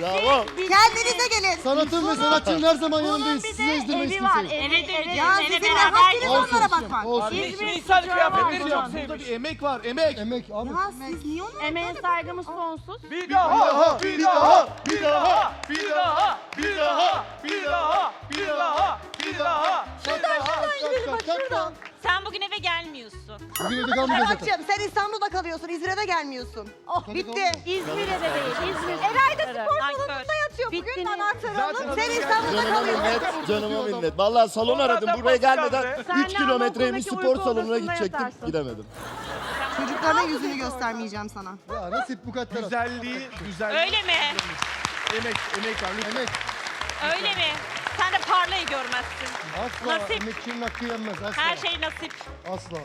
Bravo. Kendinize gelin. Sanatın ve sanatçının her zaman yanındayız. de ezdirmeyiz evi var. kimseyi. Evi, evi, Ya evi sizin ne beraber haddiniz Olsun, onlara bakmak. olsun. İzmir İnsan çocuğa kıyafetleri çok şu an. sevmiş. bir emek var, emek. Emek abi. Ya siz niye onu Emeğe saygımız sonsuz. Bir daha, bir daha, bir daha, bir daha, bir daha, bir daha, bir daha, bir daha. Şuradan şuradan gidelim bak şuradan. Sen bugün eve gelmiyorsun. Bugün evde kalmayacağız zaten. Serhat'cığım sen İstanbul'da kalıyorsun. İzmir'e gelmiyorsun. Oh bitti. İzmir'e de değil. İzmir. Bugün anahtarı alıp sen İstanbul'da Canıma kalıyorsun. minnet, canıma minnet. Vallahi salon aradım buraya basit gelmeden kaldı. 3 Senle kilometreymiş Anaokulundaki spor uyku salonuna odasında gidecektim. yatarsın. Gidemedim. Çocuklarına yüzünü göstermeyeceğim sana. Ya nasip bu kadar. Güzelliği, güzelliği. Öyle mi? Emek, emek var lütfen. Emek. Öyle mi? Sen de parlayı görmezsin. Asla Nasip. emekçinin hakkı yenmez. Asla. Her şey nasip. Asla.